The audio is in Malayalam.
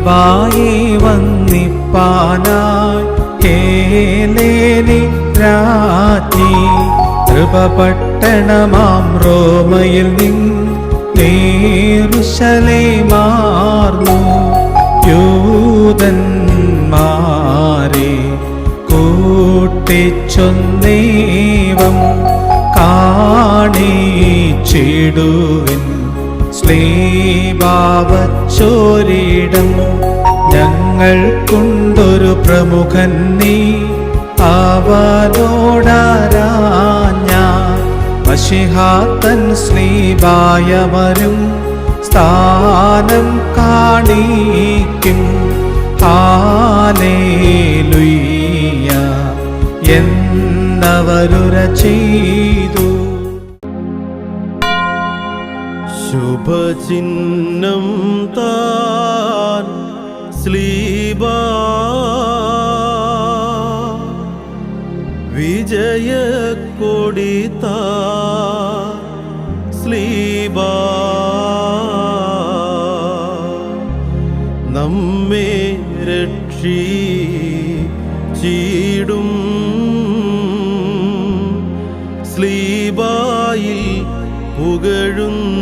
സ്ലീബായി വന്നിപ്പാനായി രാജ്ഞി കൃപപട്ടണമാം റോമയിൽ നിന്നേറുശലേമാർന്നു യൂതന്മാരെ കൂട്ടിച്ചൊന്നേവം ശ്ലീഭാവച്ചോരിടം ഞങ്ങൾക്കുണ്ടൊരു പ്രമുഖൻ നീ. അവനോടാരാഞ്ഞ മഷിഹാത്തൻ ശ്ലീബായവരും സ്ഥാനം കാണിക്കും. ഹാലേലുയ്യ എന്നവരുര ചെയ്തു ശുഭചിഹ്നം താൻ സ്ലീബ. വിജയക്കൊടി താ സ്ലീബ. നമ്മെ ചീടും സ്ലീബായിൽ പുകഴുന്നു